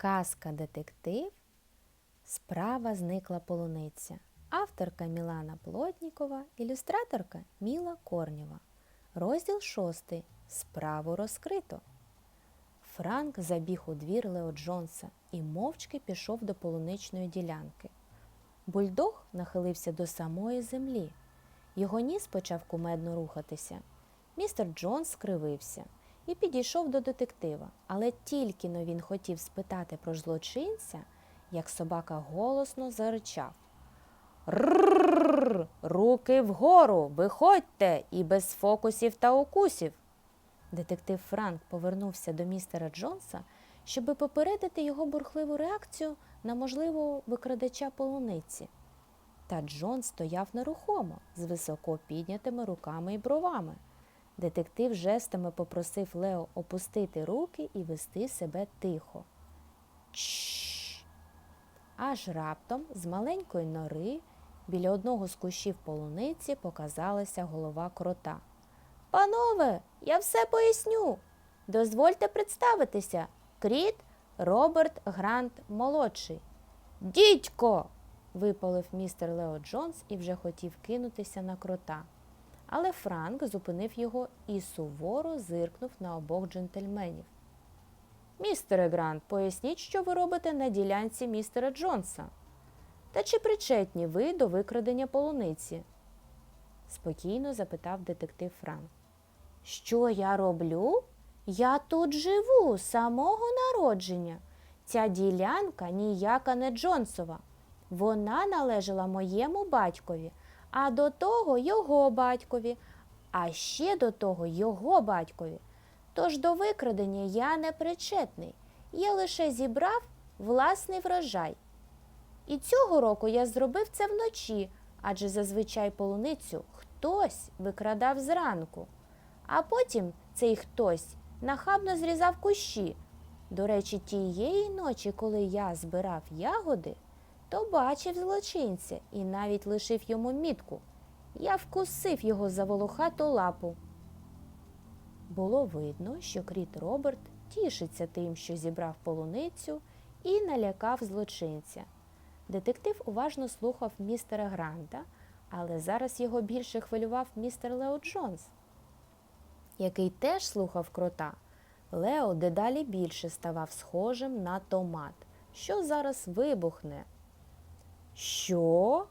Казка детектив. Справа зникла полуниця. Авторка Мілана Плотнікова, ілюстраторка Міла Корнєва. Розділ шостий. Справу розкрито. Франк забіг у двір Лео Джонса і мовчки пішов до полуничної ділянки. Бульдог нахилився до самої землі. Його ніс почав кумедно рухатися. Містер Джонс скривився і підійшов до детектива, але тільки но він хотів спитати про злочинця, як собака голосно заричав. Рррррр! Руки вгору! Виходьте! І без фокусів та укусів. Детектив Франк повернувся до містера Джонса, щоби попередити його бурхливу реакцію на можливого викрадача полуниці. Та Джон стояв нерухомо, з високо піднятими руками і бровами. Детектив жестами попросив Лео опустити руки і вести себе тихо. Чш. Аж раптом з маленької нори біля одного з кущів полуниці показалася голова крота. Панове, я все поясню. Дозвольте представитися. Кріт Роберт Грант молодший. Дідько. випалив містер Лео Джонс і вже хотів кинутися на крота. Але Франк зупинив його і суворо зиркнув на обох джентльменів. Містере Грант, поясніть, що ви робите на ділянці містера Джонса. Та чи причетні ви до викрадення полуниці? спокійно запитав детектив Франк. Що я роблю? Я тут живу з самого народження. Ця ділянка ніяка не Джонсова. Вона належала моєму батькові, а до того його батькові, а ще до того його батькові. Тож до викрадення я не причетний. Я лише зібрав власний врожай. І цього року я зробив це вночі, адже зазвичай полуницю хтось викрадав зранку. А потім цей хтось нахабно зрізав кущі. До речі, тієї ночі, коли я збирав ягоди, то бачив злочинця і навіть лишив йому мітку. Я вкусив його за волохату лапу. Було видно, що кріт Роберт тішиться тим, що зібрав полуницю і налякав злочинця. Детектив уважно слухав містера Гранта, але зараз його більше хвилював містер Лео Джонс, який теж слухав крота. Лео дедалі більше ставав схожим на томат, що зараз вибухне. Що?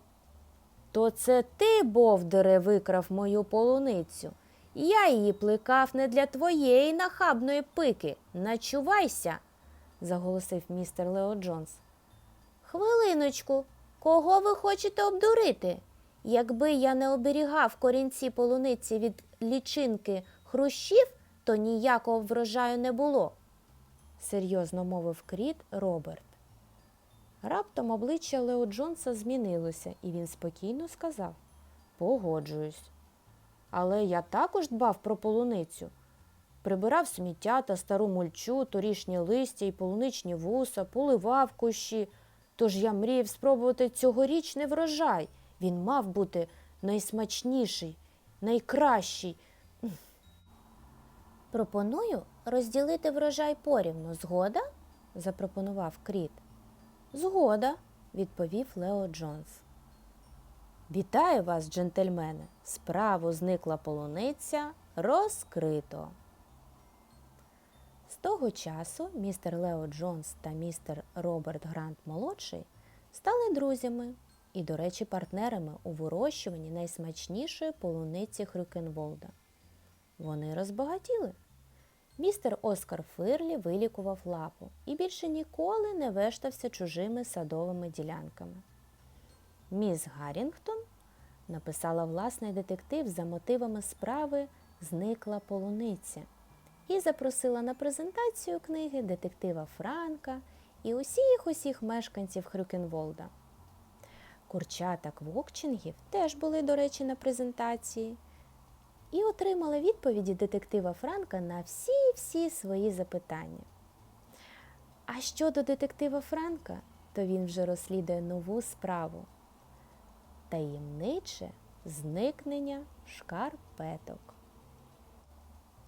То це ти, Бовдере, викрав мою полуницю. Я її плекав не для твоєї нахабної пики. Начувайся, заголосив містер Лео Джонс. Хвилиночку, кого ви хочете обдурити? Якби я не оберігав корінці полуниці від лічинки хрущів, то ніякого врожаю не було, серйозно мовив кріт Роберт. Раптом обличчя Лео Джонса змінилося, і він спокійно сказав Погоджуюсь. Але я також дбав про полуницю. Прибирав сміття та стару мульчу, торішнє листя і полуничні вуса, поливав кущі. Тож я мріяв спробувати цьогорічний врожай. Він мав бути найсмачніший, найкращий. Пропоную розділити врожай порівну. Згода? запропонував Кріт. Згода, відповів Лео Джонс. Вітаю вас, джентльмени! Справу зникла полуниця розкрито. З того часу містер Лео Джонс та містер Роберт Грант молодший стали друзями і, до речі, партнерами у вирощуванні найсмачнішої полуниці Хрюкенволда. Вони розбагатіли. Містер Оскар Фирлі вилікував лапу і більше ніколи не вештався чужими садовими ділянками. Міс Гаррінгтон написала власний детектив за мотивами справи Зникла полуниця і запросила на презентацію книги детектива Франка і усіх усіх мешканців Хрюкенволда. Курчата Квокчингів теж були, до речі, на презентації і отримали відповіді детектива Франка на всі-всі свої запитання. А щодо детектива Франка, то він вже розслідує нову справу таємниче зникнення шкарпеток.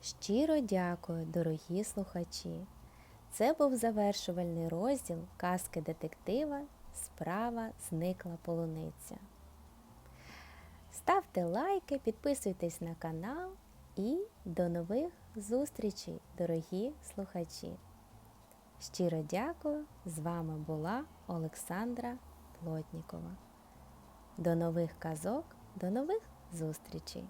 Щиро дякую, дорогі слухачі. Це був завершувальний розділ казки детектива Справа зникла полуниця. Ставте лайки, підписуйтесь на канал і до нових зустрічей, дорогі слухачі. Щиро дякую. З вами була Олександра Плотнікова. До нових казок, до нових зустрічей!